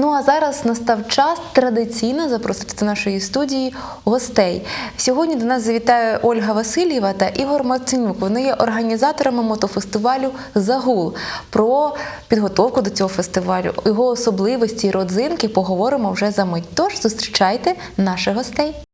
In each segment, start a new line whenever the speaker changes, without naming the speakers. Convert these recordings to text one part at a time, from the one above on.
Ну а зараз настав час традиційно запросити до нашої студії гостей. Сьогодні до нас завітає Ольга Васильєва та Ігор Марценюк. Вони є організаторами мотофестивалю Загул. Про підготовку до цього фестивалю, його особливості і родзинки поговоримо вже за мить. Тож зустрічайте наших гостей.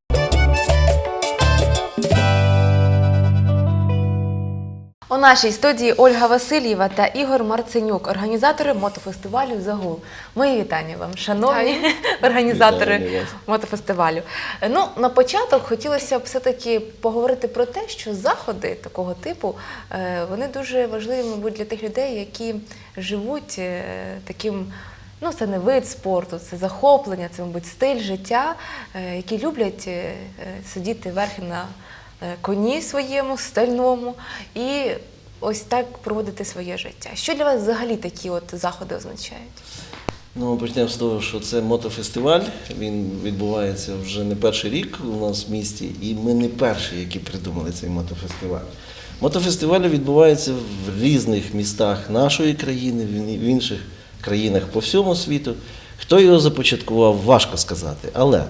У нашій студії Ольга Васильєва та Ігор Марценюк, організатори мотофестивалю Загул. Мої вітання вам, шановні організатори
Вітаю
мотофестивалю. Ну, на початок хотілося б все-таки поговорити про те, що заходи такого типу е, вони дуже важливі, мабуть, для тих людей, які живуть е, таким. Ну, це не вид спорту, це захоплення, це, мабуть, стиль життя, е, які люблять сидіти верхи на коні своєму стальному і ось так проводити своє життя. Що для вас взагалі такі от заходи означають?
Ну, почнемо з того, що це мотофестиваль. Він відбувається вже не перший рік у нас в місті, і ми не перші, які придумали цей мотофестиваль. Мотофестивалі відбуваються в різних містах нашої країни, в інших країнах по всьому світу. Хто його започаткував, важко сказати. Але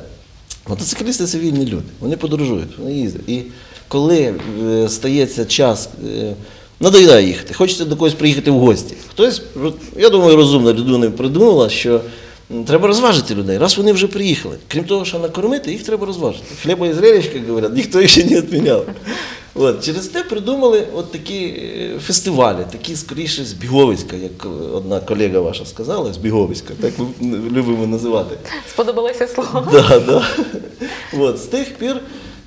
мотоциклісти це вільні люди, вони подорожують, вони їздять. І коли е, стається час, е, надоїдає їхати, хочеться до когось приїхати в гості. Хтось, я думаю, розумна людина придумала, що треба розважити людей, раз вони вже приїхали. Крім того, що накормити, їх треба розважити. Хліба і зрелищка, говорять, ніхто їх ще не відміняв. От, через те придумали от такі е, фестивалі, такі скоріше збіговиська, як одна колега ваша сказала, збіговиська, так ми любимо називати.
Сподобалося слово?
Да, да. От, з тих пір,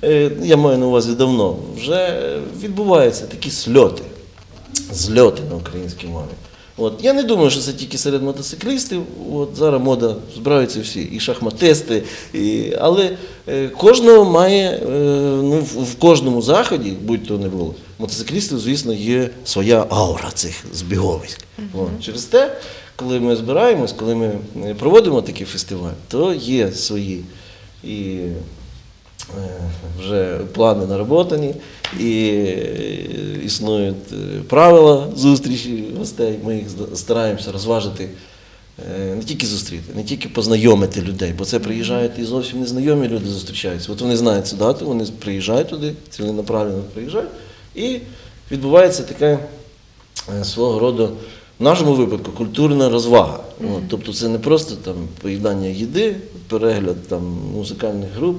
е, я маю на увазі давно, вже відбуваються такі сльоти, зльоти на українській мові. От, я не думаю, що це тільки серед мотоциклістів. От, зараз мода збираються всі, і шахматисти, і, але е, кожного має, е, ну, в, кожному заході, будь то не було, мотоциклістів, звісно, є своя аура цих збіговиськ. От, через те, коли ми збираємось, коли ми е, проводимо такий фестиваль, то є свої і вже плани нароботані, і е, існують е, правила зустрічі гостей. Ми їх стараємося розважити. е, Не тільки зустріти, не тільки познайомити людей, бо це приїжджають і зовсім незнайомі люди зустрічаються. От вони знають цю дату, вони приїжджають туди, ціленаправленно приїжджають, і відбувається таке е, свого роду, в нашому випадку, культурна розвага. От, тобто це не просто там поїдання їди, перегляд там музикальних груп.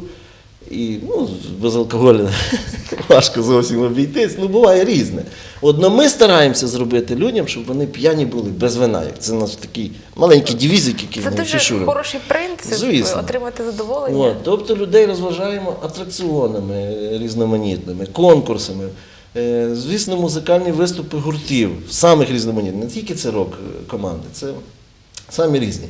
І ну, без алкоголю важко зовсім обійтись, ну буває різне. Одно ми стараємося зробити людям, щоб вони п'яні були без вина. Як це наш такий маленький дівізик, який
Це
ми
дуже
вчишуємо.
хороший принцип
Звісно.
отримати задоволення.
От, тобто людей розважаємо атракціонами різноманітними, конкурсами. Е, Звісно, музикальні виступи гуртів, самих різноманітних, не тільки це рок команди, це самі різні.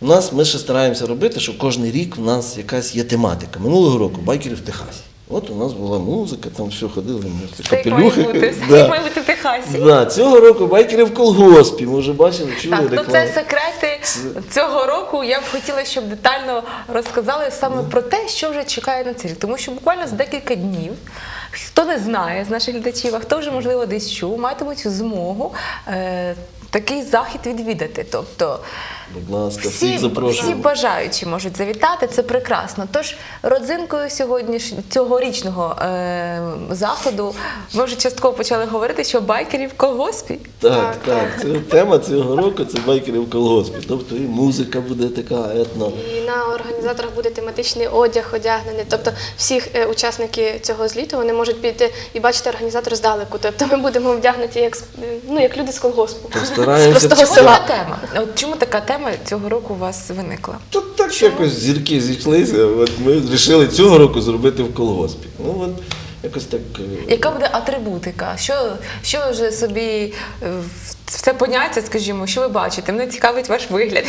У нас ми ще стараємося робити, що кожен рік у нас якась є тематика. Минулого року байкери в Техасі. От у нас була музика, там все ходили,
Все як має бути,
Да.
має бути в Техасі.
Да, цього року байкери в колгоспі. Ми вже бачили, чули
Так, ну
рекламу.
це секрети цього року. Я б хотіла, щоб детально розказали саме про те, що вже чекає на ціль. Тому що буквально за декілька днів, хто не знає з наших глядачів, а хто вже можливо десь чув, матимуть змогу е, такий захід відвідати. Тобто
Будь ласка, всіх
всі, всі
запрошуємо.
бажаючі можуть завітати, це прекрасно. Тож родзинкою сьогодніш... цьогорічного е, заходу ми вже частково почали говорити, що байкерів в колгоспі.
Так, так. Це тема цього року це байкери в колгоспі. Тобто і музика буде така етно.
І на організаторах буде тематичний одяг одягнений. Тобто всі е, учасники цього зліту вони можуть піти і бачити організатор здалеку. Тобто ми будемо вдягнуті як, з- ну, як люди з колгоспу. Простого.
Чому
села.
така тема? От чому така тема цього року у вас виникла?
Тут так якось зірки зійшлися. От ми вирішили цього року зробити в колгоспі. Ну от якось так. е,
Яка буде атрибутика? Що, що ви вже собі е, в це поняття, скажімо, що ви бачите? Мене цікавить ваш вигляд.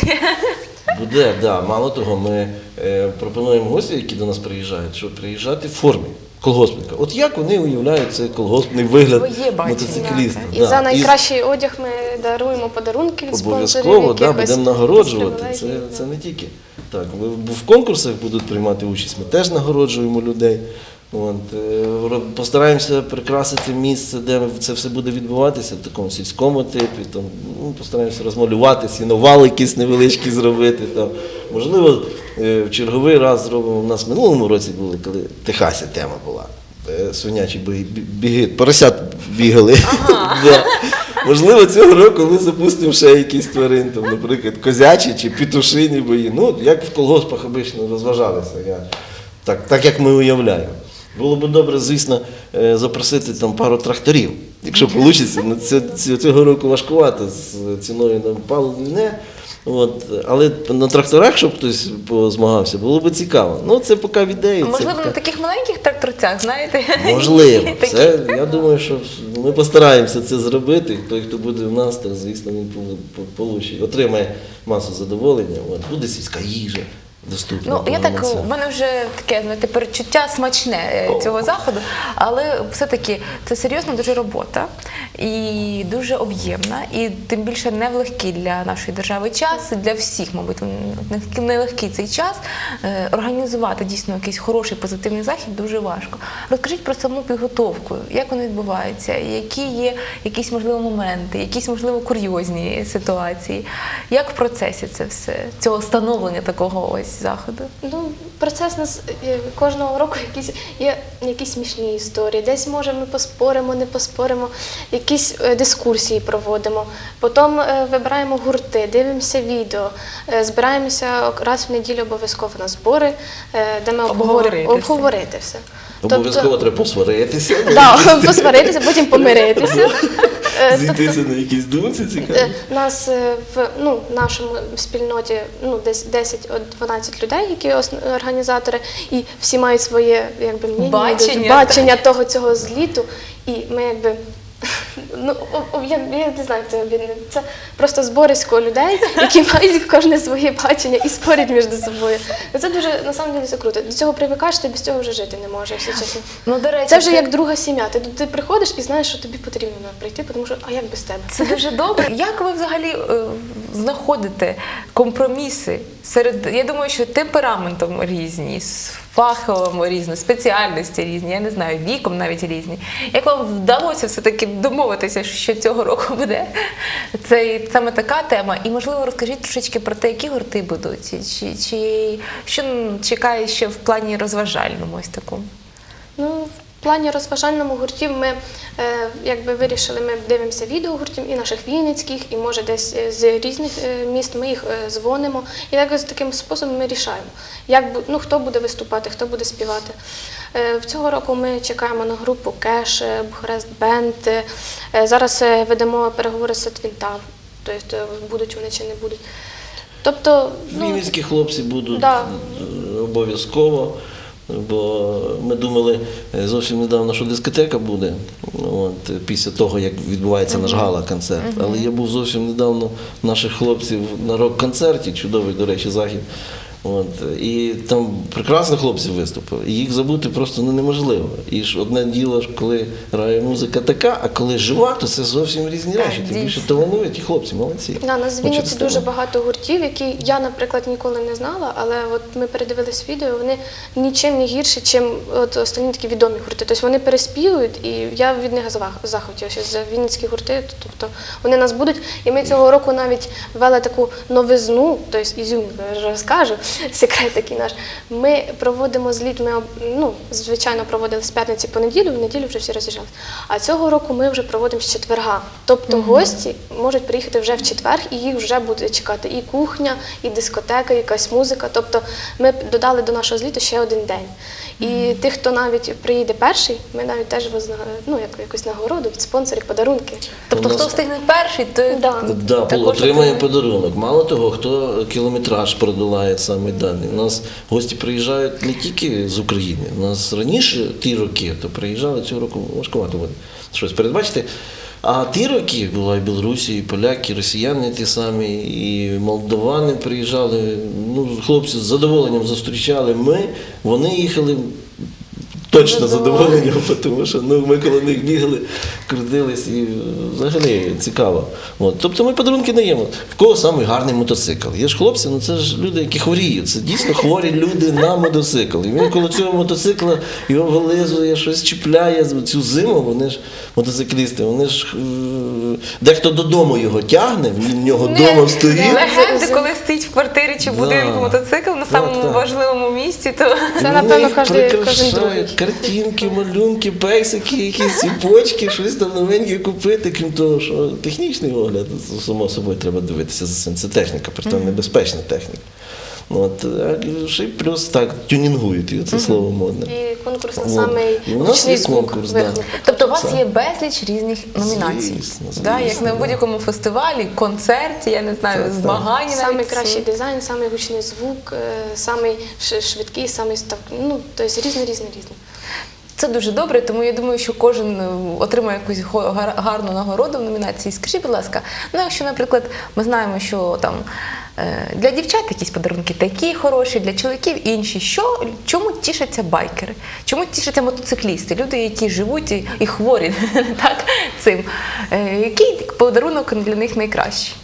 Буде, да. Мало того, ми е, пропонуємо гостям, які до нас приїжджають, щоб приїжджати в формі колгоспника. От як вони уявляють цей колгоспний вигляд
Своє бачення,
мотоцикліста.
І за найкращий одяг ми даруємо подарунки від спонсорів.
Обов'язково да,
якихось
будемо нагороджувати. Це,
привілегій,
це не тільки так. ви- В конкурсах будуть приймати участь. Ми теж нагороджуємо людей. От, е, постараємося прикрасити місце, де це все буде відбуватися, в такому сільському типі. Там, ну, постараємося розмалювати, сіновал якийсь невеличкий зробити. Там. Можливо, е, в черговий раз зробимо. У нас в минулому році були, коли в Техасі тема була. Свинячі біги, поросят бігали. Да. Можливо, цього року ми запустимо ще якісь тварин, там, наприклад, козячі чи петушині бої. Ну, як в колгоспах обично розважалися. Я, так, так як ми уявляємо. Було б добре, звісно, е, запросити там пару тракторів. Якщо вийде, ну, цього року важкувато з ціною на паливне. От, але на тракторах, щоб хтось позмагався, було б цікаво. Ну, це поки в ідеї. це
Можливо,
поки-
на таких маленьких тракторцях, знаєте?
Можливо, це я думаю, що ми постараємося це зробити. Той, хто буде в нас, то звісно він пол- получить, отримає масу задоволення. От буде сільська їжа доступна.
Ну, я так, у мене вже таке, знаєте, перечуття смачне е, цього заходу, але все-таки це серйозна дуже робота і дуже об'ємна, і тим більше не в легкий для нашої держави час, для всіх, мабуть, не- нелегкий цей час. Е, Організувати дійсно якийсь хороший позитивний захід дуже важко. Розкажіть про саму підготовку, як вона відбувається, які є якісь можливо моменти, якісь можливо курйозні ситуації. Як в процесі це все, цього становлення такого ось заходу?
Ну, процес нас е, кожного року якісь є якісь смішні історії. Десь може ми поспоримо, не поспоримо, якісь е, дискусії проводимо. Потім е, вибираємо гурти, дивимося відео, збираємося раз в неділю обов'язково на збори, де ми
Обговорити
обговоримо
все.
обговорити все.
Обов'язково треба посваритися,
Да, посваритися, потім помиритися. Е,
зійтися на якісь думці цікаві.
Е, Нас е, в ну, нашому спільноті ну, десь 10-12 людей, які ос- організатори, і всі мають своє якби, мнення,
Бачення.
бачення того цього зліту. І ми якби. Ну, я, я не знаю, це. Це просто зборисько людей, які мають кожне своє бачення і спорять між собою. Ну, Це дуже насправді це круто. До цього привикаєш, ти без цього вже жити не можеш, якщо чесно.
Ну, до речі,
Це вже як друга сім'я. Ти, ти приходиш і знаєш, що тобі потрібно прийти, тому що а як без тебе?
Це дуже добре. Як ви взагалі е, знаходите компроміси серед, я думаю, що темпераментом різні, з фаховим різні, спеціальності різні, я не знаю, віком навіть різні. Як вам вдалося все-таки домовитися, що цього року буде це саме така тема? І можливо розкажіть трошечки про те, які гурти будуть, чи, чи що чекає ще в плані розважальному ось такому?
Ну, в плані розважальному гуртів ми е, якби вирішили, ми дивимося відео гуртів і наших вінницьких, і може десь е, з різних е, міст ми їх дзвонимо. І якось таким способом ми рішаємо, як ну, хто буде виступати, хто буде співати. В цього року ми чекаємо на групу Кеш, Бухарест Бенд. Зараз ведемо переговори з Сатвінта, тобто будуть вони чи не будуть. Тобто, ну,
Вінницькі хлопці будуть
Да.
обов'язково, бо ми думали е, зовсім недавно, що дискотека буде, от, після того, як відбувається наш гала-концерт. Але я був зовсім недавно наших хлопців на рок-концерті, чудовий, до речі, захід. От, і там прекрасно хлопці виступили. І їх забути просто ну, неможливо. І ж одне діло, коли грає музика така, а коли жива, то це зовсім різні
Так,
речі. Тим більше талановиті хлопці, молодці.
Да, нас
через
дуже багато гуртів, які я, наприклад, ніколи не знала, але от ми передивились відео, вони нічим не гірші, чим от останні такі відомі гурти. Тобто вони переспівують, і я від них зах- в за вінницькі гурти. Тобто вони нас будуть. І ми цього року навіть ввели таку новизну, тобто ізюм, розкажу, секрет такий наш. Ми проводимо зліт, ми ну, звичайно проводили з п'ятниці по неділю, в неділю вже всі роз'їжджалися. А цього року ми вже проводимо з четверга. Тобто гості можуть приїхати вже в четвер, і їх вже буде чекати і кухня, і дискотека, і якась музика. Тобто ми додали до нашого зліту ще один день. І тих, хто навіть приїде перший, ми навіть теж ну, якусь нагороду від спонсорів, подарунки.
Тобто, хто встигне перший, той
Да.
Да, отримає подарунок. Мало того, хто кілометраж продолає саме даний. У нас гості приїжджають не тільки з України. У нас раніше ті роки, то приїжджали цього року важкувато буде щось передбачити. А ті роки була і Білорусі, і поляки, і росіяни ті самі, і молдовани приїжджали. Ну, хлопці з задоволенням зустрічали ми. Вони їхали точно задоволення, тому що ну, ми коло них бігали, крутились і е, взагалі цікаво. От. Тобто ми подарунки даємо. В кого самий гарний мотоцикл? Є ж хлопці, ну це ж люди, які хворіють. Це дійсно хворі люди на мотоцикл. І він коло цього мотоцикла його вилизує, щось чіпляє. Цю зиму вони ж мотоциклісти, вони ж е, дехто додому його тягне, він в нього вдома стоїть.
Легенди, коли стоїть в квартирі чи в
Да.
будинку мотоцикл на самому
так.
важливому місці, то
Це, напевно, кожен- кожен другий.
Картинки, малюнки, пейсики, якісь ціпочки, щось там новеньке купити. Крім того, що технічний огляд, само собою, треба дивитися за цим. Це техніка, притом небезпечна техніка. От, а ще й плюс так тюнінгують, це слово модне.
І конкурс на
От.
самий
І у нас
гучний
є
звук
конкурс, да.
Тобто у вас
Це-
є безліч різних номінацій.
Звісно,
да, як
звісно,
на
да.
будь-якому фестивалі, концерті, я не знаю,
Так, так.
змагання.
Самий
навіть
кращий дизайн, самий гучний звук, е, самий ш- швидкий, самий став. Ну, тобто різне, різне, різне.
Це дуже добре, тому я думаю, що кожен е, отримає якусь гарну нагороду в номінації. Скажіть, будь ласка, ну якщо, наприклад, ми знаємо, що там е, для дівчат якісь подарунки такі хороші, для чоловіків інші. Що чому тішаться байкери? Чому тішаться мотоциклісти? Люди, які живуть і, і хворі так цим. Е, який подарунок для них найкращий?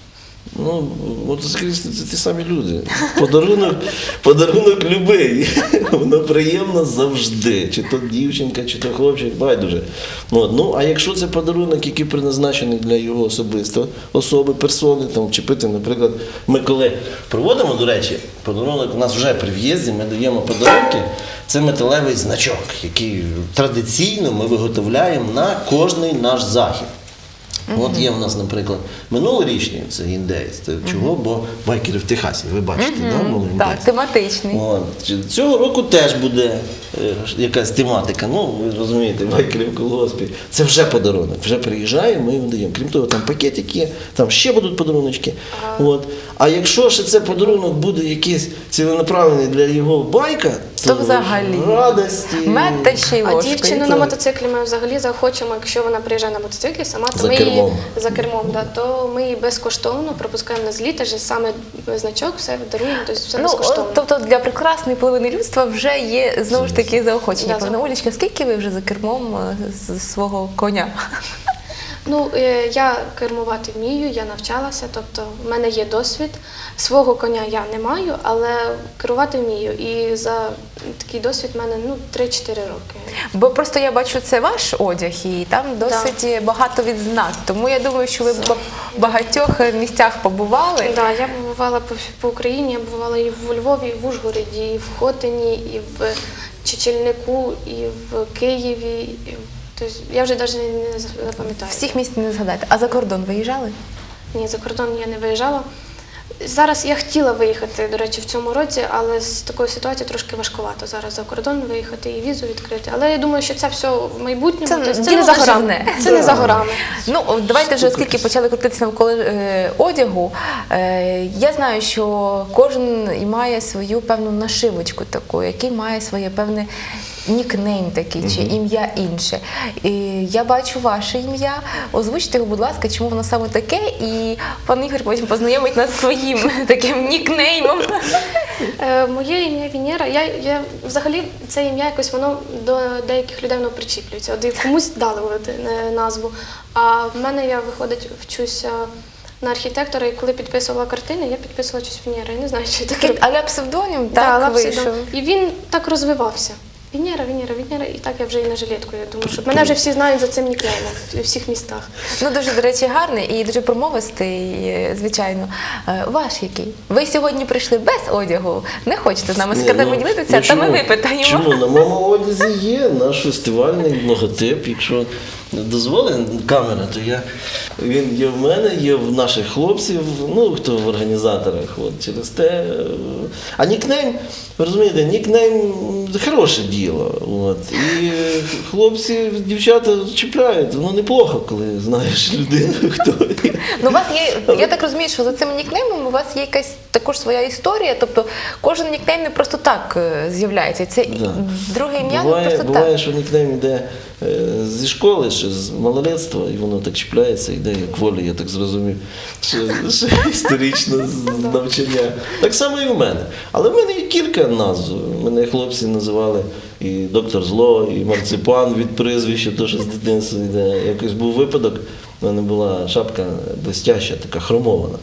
Ну, мотоциклісти це ті самі люди. Подарунок, подарунок любий. Воно приємно завжди. Чи то дівчинка, чи то хлопчик, байдуже. От, Ну, а якщо це подарунок, який призначений для його особисто, особи, персони, там вчепити, наприклад, ми коли проводимо, до речі, подарунок у нас вже при в'їзді, ми даємо подарунки. Це металевий значок, який традиційно ми виготовляємо на кожний наш захід. От є в нас, наприклад, минулорічний це індеєць. Це чого? Бо байкери в Техасі, ви бачите, да, були
Так, тематичний.
От. Цього року теж буде е, якась тематика. Ну, ви розумієте, байкери в колгоспі. Це вже подарунок. Вже приїжджає, ми їм даємо. Крім того, там пакетик є, там ще будуть подаруночки. От. А якщо ще це подарунок буде якийсь ціленаправлений для його байка,
То взагалі.
радості.
Мед та ще й
А дівчину на мотоциклі ми взагалі захочемо, якщо вона приїжджає на мотоциклі сама, то ми. Її за кермом, да, то ми її безкоштовно пропускаємо на зліт, аж саме значок, все даруємо, тобто все
Ну,
безкоштовно.
тобто для прекрасної половини людства вже є знову ж таки заохочення.
Да,
Пане Олічка, скільки ви вже за кермом е, з свого коня?
Ну, е, я кермувати вмію, я навчалася, тобто в мене є досвід. Свого коня я не маю, але керувати вмію. І за такий досвід в мене ну, 3-4 роки.
Бо просто я бачу, це ваш одяг, і там досить багато відзнак. Тому я думаю, що ви в багатьох е, місцях побували.
Да, я бувала по, по Україні, я бувала і в Львові, і в Ужгороді, і в Хотині, і в Чечельнику, і в Києві. І, в- тобто я вже навіть не запам'ятаю.
Всіх місць не згадаєте. А за кордон виїжджали?
Ні, за кордон я не виїжджала. Зараз я хотіла виїхати, до речі, в цьому році, але з такою ситуацією трошки важкувато зараз за кордон виїхати і візу відкрити. Але я думаю, що це все в майбутньому.
Це
тобто
діло
не за горами. Це не за горами.
Ну, давайте вже оскільки почали крутитися навколо е, одягу. Е, я знаю, що кожен має свою певну нашивочку таку, який має своє певне нікнейм такий чи ім'я інше. І я бачу ваше ім'я. Озвучте його, будь ласка, чому воно саме таке, і пан Ігор потім познайомить нас своїм таким нікнеймом.
Е, моє ім'я Венера. Я, я взагалі це ім'я якось воно до деяких людей воно причіплюється. От і комусь дали от, е, назву. А в мене я виходить вчуся на архітектора, і коли підписувала картини, я підписувала щось Венера. Я не знаю, чи
Такий
таке.
аля псевдонім
Да,
так
лапси,
вийшов.
І він так розвивався. Венера, Венера, Венера, і так я вже і на жилетку. Я думаю, що мене вже всі знають за цим нікнеймом у всіх містах.
Ну дуже до речі, гарний і дуже промовистий, звичайно. Е, Ваш який? Ви сьогодні прийшли без одягу. Не хочете з нами
Ні,
секретами
ну,
ділитися,
ну,
та ми
чому?
випитаємо.
Чому? На моєму одязі є наш фестивальний логотип. Якщо дозволить камера, то я він є в мене, є в наших хлопців, ну хто в організаторах. От, через те. А нікнейм, розумієте, нікнейм хороше діло. От. І хлопці, дівчата чіпляють. Воно неплохо, коли знаєш людину, хто.
Ну, у вас є, я так розумію, що за цим нікнеймом у вас є якась також своя історія. Тобто кожен нікнейм не просто так е, з'являється. Це
Да.
друге ім'я не
буває,
просто
буває,
так.
що нікнейм йде е, зі школи, ще з малолетства, і воно так чіпляється, йде як волі, я так зрозумів, ще, ще історично з навчання. Так само і в мене. Але в мене є кілька назв. Мене хлопці називали і доктор Зло, і марципан від прізвища, то що з дитинства йде. Якось був випадок, в мене була шапка блестяща, така хромована.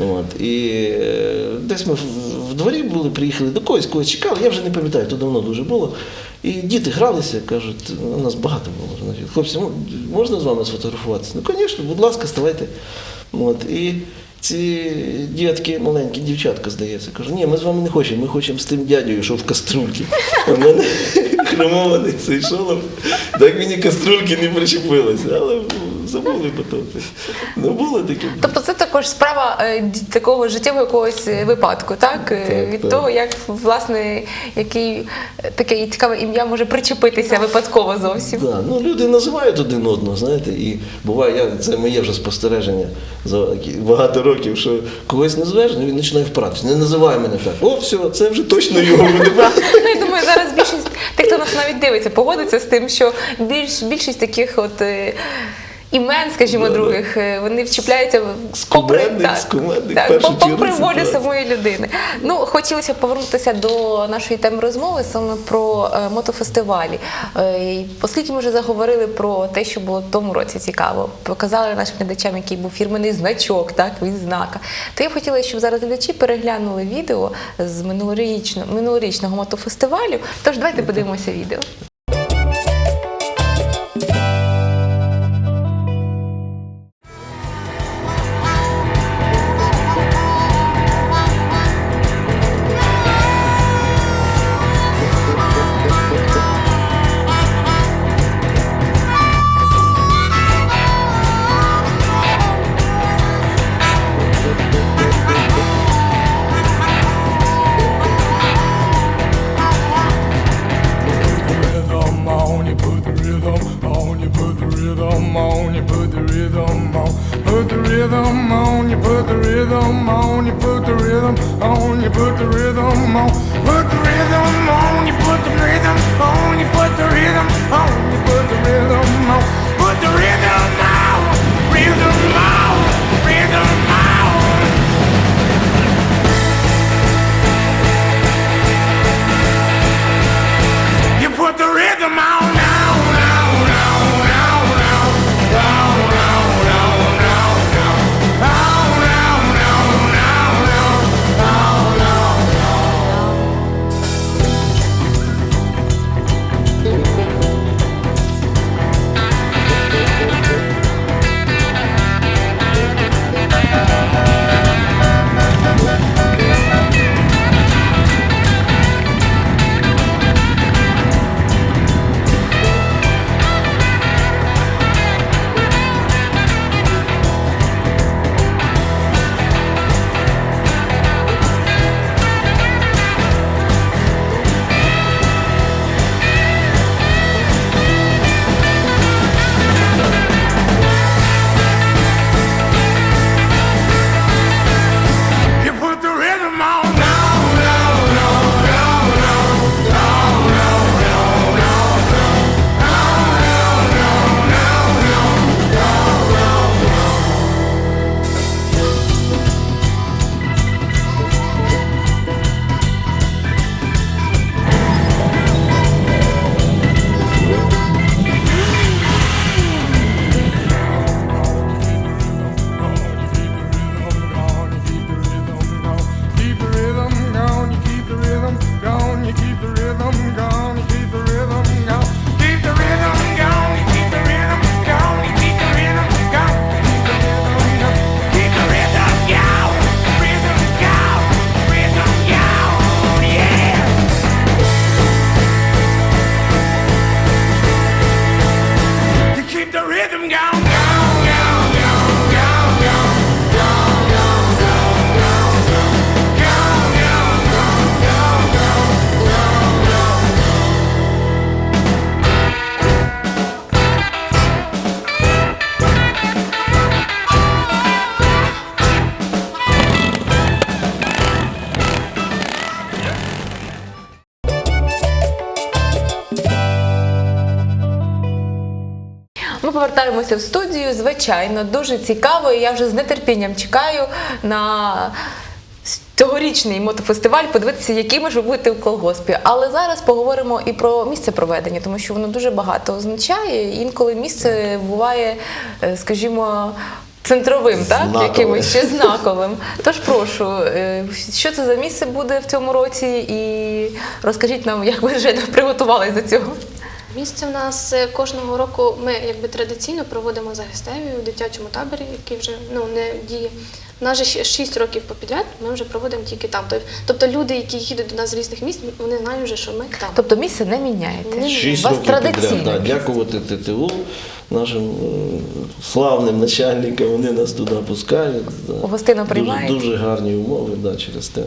От, і е, десь ми в дворі були, приїхали до когось, когось чекали, я вже не пам'ятаю, то давно дуже було. І діти гралися, кажуть, у нас багато було. Хлопці, можна з вами сфотографуватися? Ну, звісно, будь ласка, ставайте. От, і ці дітки, маленькі, дівчатка, здається, кажуть, ні, ми з вами не хочемо, ми хочемо з тим дядею, що в каструльці. У мене хромований цей шолом, так мені каструльки не причепилися, але забули потім. Ну, було таке.
Тобто це також справа е, такого життєвого якогось е, випадку, так? Е,
Так,
Від
так.
того, як власне який таке цікаве ім'я може причепитися випадково зовсім.
Да, ну люди називають один одного, знаєте, і буває, я, це моє вже спостереження за багато років, що когось називаєш, ну, він починає впиратися. Не називай мене так. О, все, це вже точно його буде.
Ну, я думаю, зараз більшість тих, хто нас навіть дивиться, погодиться з тим, що більш, більшість таких от імен, скажімо, других, е, вони вчіпляються в-
З
попри, попри волю самої людини. Ну, хотілося повернутися до нашої теми розмови саме про е, мотофестивалі. Е, Оскільки ми вже заговорили про те, що було в тому році цікаво, показали нашим глядачам, який був фірменний значок, так, відзнака. То я б хотіла, щоб зараз глядачі переглянули відео з минулорічного, минулорічного мотофестивалю. Тож давайте подивимося відео. Повертаємося в студію. Звичайно, дуже цікаво. І я вже з нетерпінням чекаю на цьогорічний мотофестиваль, подивитися, якими ж ви будете в колгоспі. Але зараз поговоримо і про місце проведення, тому що воно дуже багато означає. Інколи місце буває, е, скажімо. Центровим, так,
Знаковим.
якимось ще знаковим. Тож прошу, е, що це за місце буде в цьому році, і розкажіть нам, як ви вже приготувалися до цього.
Місце в нас е, кожного року ми якби традиційно проводимо за гестевію у дитячому таборі, який вже ну не діє. У нас же 6 років попідряд ми вже проводимо тільки там. Тобто люди, які їдуть до нас з різних міст, вони знають вже, що ми там.
Тобто місце не міняєте.
Шість років підряд. Да, дякувати ТТУ, нашим е, славним начальникам, вони нас туди пускають. Да.
Гостину
дуже, дуже гарні умови, да, через те.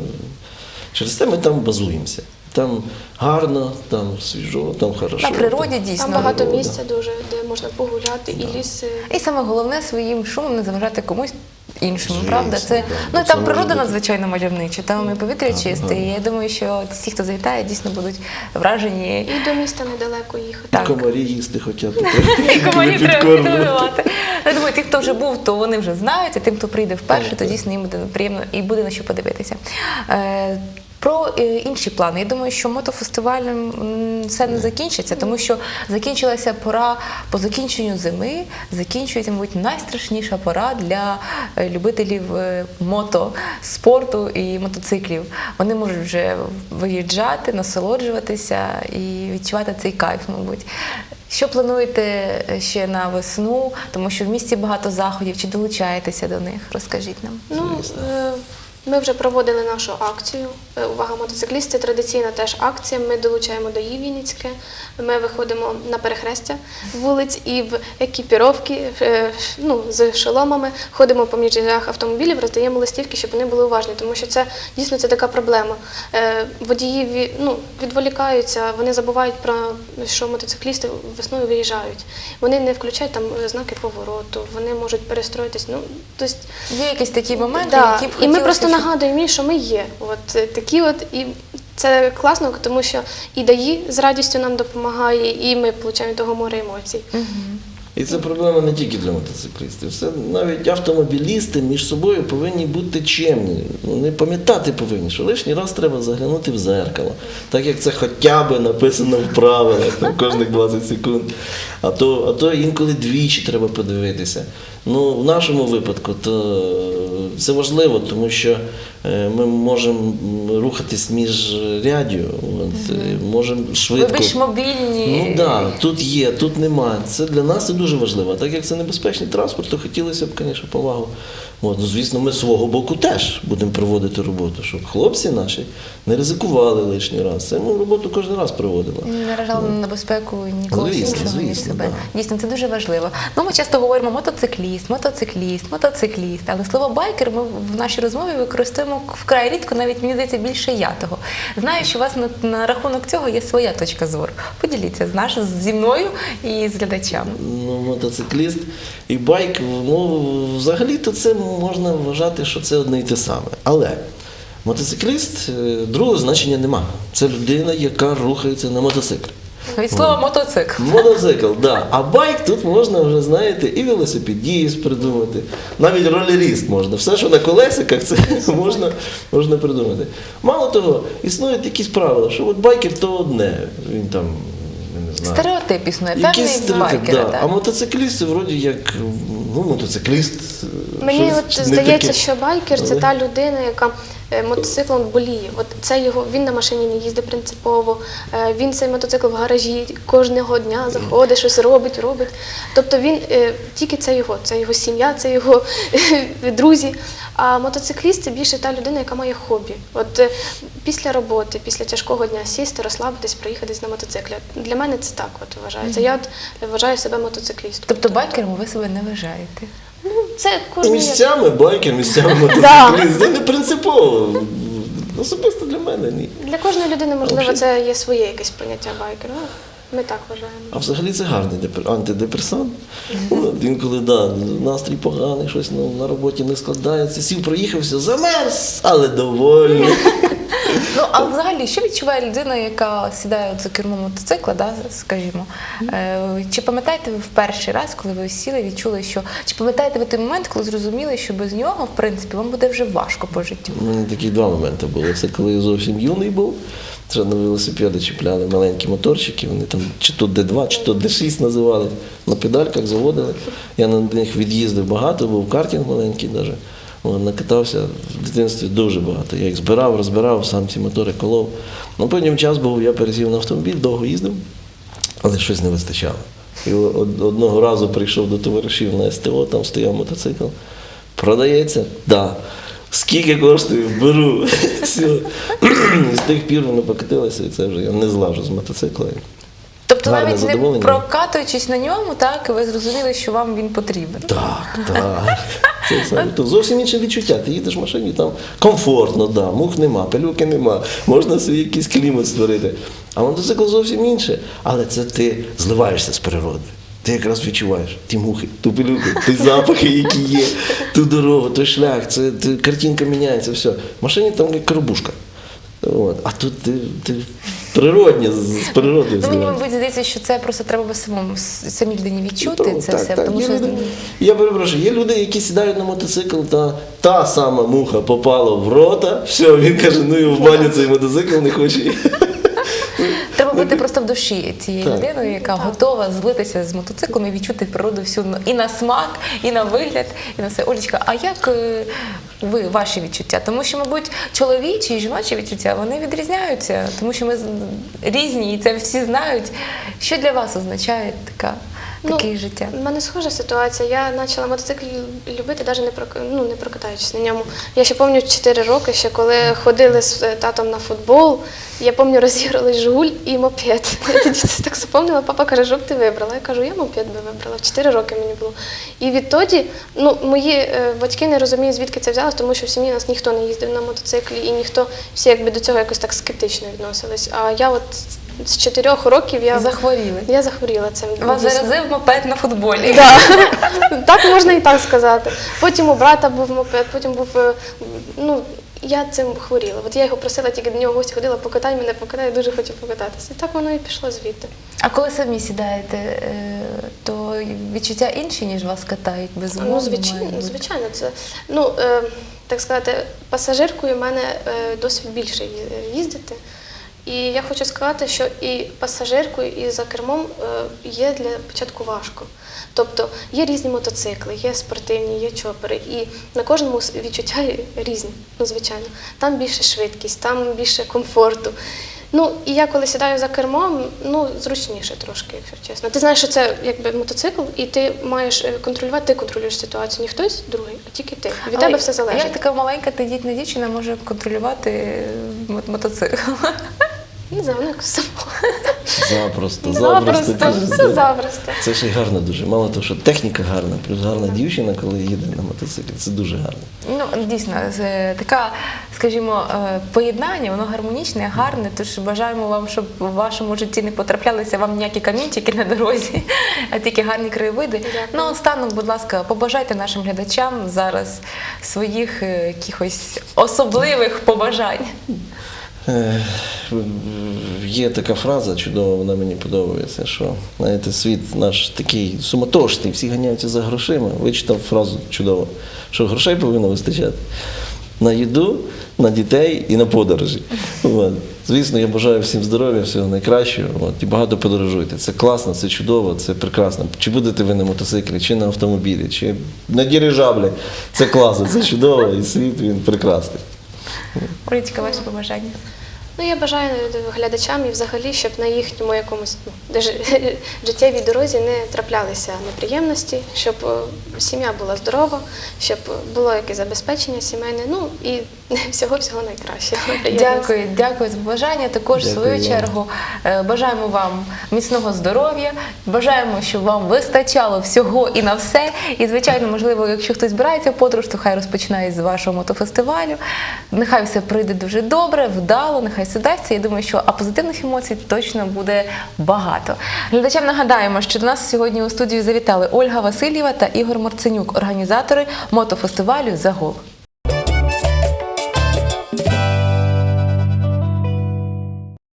Через те ми там базуємося. Там гарно, там свіжо, там хорошо.
На природі дійсно.
Там багато
природа.
місця дуже, де можна погуляти, і ліси.
І саме головне своїм шумом не заважати комусь іншому,
Звісно,
правда? Це
да.
ну і
Це
там
може
природа
бути.
надзвичайно мальовнича, там і повітря чисте. І я думаю, що всі, хто завітає, дійсно будуть вражені.
І до міста недалеко їхати.
Так.
Комарі їсти хочуть.
І комарі треба підгодувати. Я думаю, ті, хто вже був, то вони вже знають, а тим, хто прийде вперше, то дійсно їм буде приємно і буде на що подивитися. Про е, інші плани. Я думаю, що мотофестивалем все не закінчиться, тому що закінчилася пора по закінченню зими, закінчується, мабуть, найстрашніша пора для е, любителів е, мотоспорту і мотоциклів. Вони можуть вже виїжджати, насолоджуватися і відчувати цей кайф, мабуть. Що плануєте ще на весну? Тому що в місті багато заходів. Чи долучаєтеся до них? Розкажіть нам.
Ну, ми вже проводили нашу акцію. Е, Увага, мотоциклісти. Традиційна теж акція. Ми долучаємо до її Вінницьке. Ми виходимо на перехрестя вулиць і в екіпіровки, е, ну, з шоломами, ходимо по міжрядах автомобілів, роздаємо листівки, щоб вони були уважні, тому що це дійсно це така проблема. Е, Водії ну, відволікаються, вони забувають про що мотоциклісти весною виїжджають. Вони не включають там е, знаки повороту, вони можуть перестроїтись. Ну, тобто,
Є якісь такі моменти,
Да.
які б
і ми просто
щоб-
мені, що ми є. От е, такі от і це класно, тому що і даї з радістю нам допомагає, і ми отримуємо того море емоцій.
І це проблема не тільки для мотоциклістів. Це навіть автомобілісти між собою повинні бути чемні. Вони пам'ятати повинні, що лишній раз треба заглянути в зеркало, так як це хоча б написано в правилах там, кожних 20 секунд. А то, а то інколи двічі треба подивитися. Ну, в нашому випадку то це важливо, тому що е, ми можемо рухатись між рядю, от, е, можемо
ви більш мобільні.
Ну да, тут є, тут нема. Це для нас це дуже важливо. Так як це небезпечний транспорт, то хотілося б, звісно, повагу. От, ну, звісно, ми з свого боку теж будемо проводити роботу, щоб хлопці наші не ризикували лишній раз. Це ми роботу кожен раз проводили.
Не наражали на небезпеку нікого
Звісно,
іншого, ніж себе.
да.
Дійсно, це дуже важливо. Ну, ми часто говоримо мотоцикліст, мотоцикліст, мотоцикліст. Але слово байкер ми в нашій розмові використовуємо вкрай рідко, навіть мені здається, більше я того. Знаю, що у вас на, на рахунок цього є своя точка зору. Поділіться з наш зі мною і з глядачами.
Ну, мотоцикліст і байк, ну, взагалі-то це можна вважати, що це одне і те саме. Але мотоцикліст е, другого значення нема. Це людина, яка рухається на мотоциклі.
Від слова мотоцикл.
Мотоцикл, да. А байк тут можна вже, знаєте, і велосипедіст придумати, навіть ролеріст можна. Все, що на колесиках, це можна, можна придумати. Мало того, існують якісь правила, що от байкер то одне, він там. я не знаю.
Стереотип існує, певний
стереотип,
байкера.
да.
так.
А мотоцикліст це вроді як ну, мотоцикліст.
Мені
щось
от
не
здається,
таке.
що байкер це
Але-
та людина, яка мотоциклом боліє. От це його він на машині не їздить принципово. е, Він цей мотоцикл в гаражі кожного дня заходить, щось робить, робить. Тобто він е, тільки це його, це його сім'я, це його друзі. А мотоцикліст це більше та людина, яка має хобі. От е, після роботи, після тяжкого дня сісти, розслабитись, проїхатись на мотоциклі. Для мене це так от вважається. Я от вважаю себе мотоциклістом.
Тобто байкером ви себе не вважаєте.
Це кожен
Місцями байкер, місцями мотоцикліст. Це не принципово. Особисто для мене ні.
Для кожної людини, можливо, це є своє якесь поняття байкера. Ну, ми так вважаємо.
А взагалі це гарний депр- антидепресант. Він інколи да, настрій поганий, щось ну, на роботі не складається. Сів, проїхався, замерз, але довольний.
Ну а взагалі, що відчуває людина, яка сідає от за кермо мотоцикла, да, скажімо? Е, чи пам'ятаєте ви в перший раз, коли ви сіли, відчули, що чи пам'ятаєте ви той момент, коли зрозуміли, що без нього, в принципі, вам буде вже важко по життю?
У мене такі два моменти були. Це коли я зовсім юний був. Це на велосипеди чіпляли маленькі моторчики, вони там чи то Д2, чи то Д6 називали. На педальках заводили. Я на них від'їздив багато, був картинг маленький навіть. Накатався в дитинстві дуже багато. Я їх збирав, розбирав, сам ці мотори колов. Ну, потім час був, я пересів на автомобіль, довго їздив, але щось не вистачало. І одного разу прийшов до товаришів на СТО, там стояв мотоцикл. Продається? Да. Скільки коштує? Беру. Все. З тих пір воно покатилося, і це вже я не злажу з мотоцикла.
Тобто
Гарне
навіть не прокатуючись на ньому, так ви зрозуміли, що вам він потрібен.
Так, так. Це саме то. Зовсім інше відчуття. Ти їдеш в машині, там комфортно, да, мух нема, пилюки нема, можна собі якийсь клімат створити. А мотоцикл зовсім інше. Але це ти зливаєшся з природи. Ти якраз відчуваєш ті мухи, ту пилюку, ті запахи, які є, ту дорогу, той шлях, це, ти- картинка міняється, все. В машині там як коробушка. От. А тут ти, ти природні, з, природою
Ну, мабуть, здається, що це просто треба самому самій людині відчути
Ну,
це
так,
все.
так.
Тому
Є
що
люди, я перепрошую, є люди, які сідають на мотоцикл, та та сама муха попала в рота, все, він каже, ну і в баню цей мотоцикл не хоче.
бути просто в душі цією
Так.
людиною, яка готова злитися з мотоциклом і відчути природу всю і на смак, і на вигляд, і на все. Олечка, а як е, ви ваші відчуття? Тому що, мабуть, чоловічі і жіночі відчуття вони відрізняються, тому що ми з- різні, і це всі знають. Що для вас означає така, таке життя?
У мене схожа ситуація. Я почала мотоцикл любити, навіть не, прок... ну, не прокатаючись на ньому. Я ще пам'ятаю 4 роки, ще коли ходили з е, татом на футбол. Я пам'ятаю, розіграли Жигуль і мопед. Я тоді це так запомнила. Папа каже, що б ти вибрала? Я кажу, я мопед би вибрала. В 4 роки мені було. І відтоді ну, мої е, батьки не розуміють, звідки це взялось, тому що в сім'ї нас ніхто не їздив на мотоциклі, і ніхто всі якби до цього якось так скептично відносились. А я от з 4 років я
Захворіли.
я захворіла цим.
Вас заразив мопед на футболі.
Да. так можна і так сказати. Потім у брата був мопед, потім був. е, Ну, я цим хворіла. От я його просила тільки до нього в гості ходила, покатай мене, покатай, я дуже хочу покататися. І так воно і пішло звідти.
А коли самі сідаєте, е, то відчуття інші, ніж вас катають безумовно.
Ну, звичайно, звичайно, це ну е, так сказати, пасажиркою в мене досвід більше їздити. І я хочу сказати, що і пасажиркою, і за кермом е, є для початку важко. Тобто є різні мотоцикли, є спортивні, є чопери, і на кожному відчуття різні, ну звичайно. Там більше швидкість, там більше комфорту. Ну і я коли сідаю за кермом, ну зручніше трошки, якщо чесно. Ти знаєш, що це якби мотоцикл, і ти маєш е, контролювати, ти контролюєш ситуацію, не хтось другий, а тільки ти. Від
Але
тебе все залежить.
Як така маленька тендітна дівчина може контролювати е, мотоцикл?
Не знаю, воно якось само.
Запросто,
Запросто,
запросто.
все запросто.
Це ще й гарно дуже. Мало того, що техніка гарна, плюс гарна дівчина, коли їде на мотоциклі. Це дуже гарно.
Ну дійсно, з- така, скажімо, е, поєднання, воно гармонічне, гарне. Тож бажаємо вам, щоб у вашому житті не потраплялися вам ніякі камінчики на дорозі, а тільки гарні краєвиди. Ну, останок, будь ласка, побажайте нашим глядачам зараз своїх е, якихось особливих побажань.
Е, Є така фраза чудова, вона мені подобається, що знаєте, світ наш такий суматошний, всі ганяються за грошима. Вичитав фразу чудово, що грошей повинно вистачати на їду, на дітей і на подорожі. От. Звісно, я бажаю всім здоров'я, всього найкращого. От. І багато подорожуйте. Це класно, це чудово, це прекрасно. Чи будете ви на мотоциклі, чи на автомобілі, чи на дирижаблі. Це класно, це чудово, і світ він прекрасний.
Олечка, ваші побажання.
Ну, я бажаю глядачам і взагалі, щоб на їхньому якомусь ну, життєвій дорозі не траплялися неприємності, щоб е, сім'я була здорова, щоб було якесь забезпечення сімейне, ну і всього-всього найкращого.
Дякую, дякую за побажання. Також в свою чергу е, бажаємо вам міцного здоров'я. Бажаємо, щоб вам вистачало всього і на все. І, звичайно, можливо, якщо хтось збирається в подорож, то хай розпочинає з вашого мотофестивалю. Нехай все пройде дуже добре, вдало, нехай все дасться. Я думаю, що а позитивних емоцій точно буде багато. Глядачам нагадаємо, що до нас сьогодні у студію завітали Ольга Васильєва та Ігор Марценюк, організатори мотофестивалю Загол.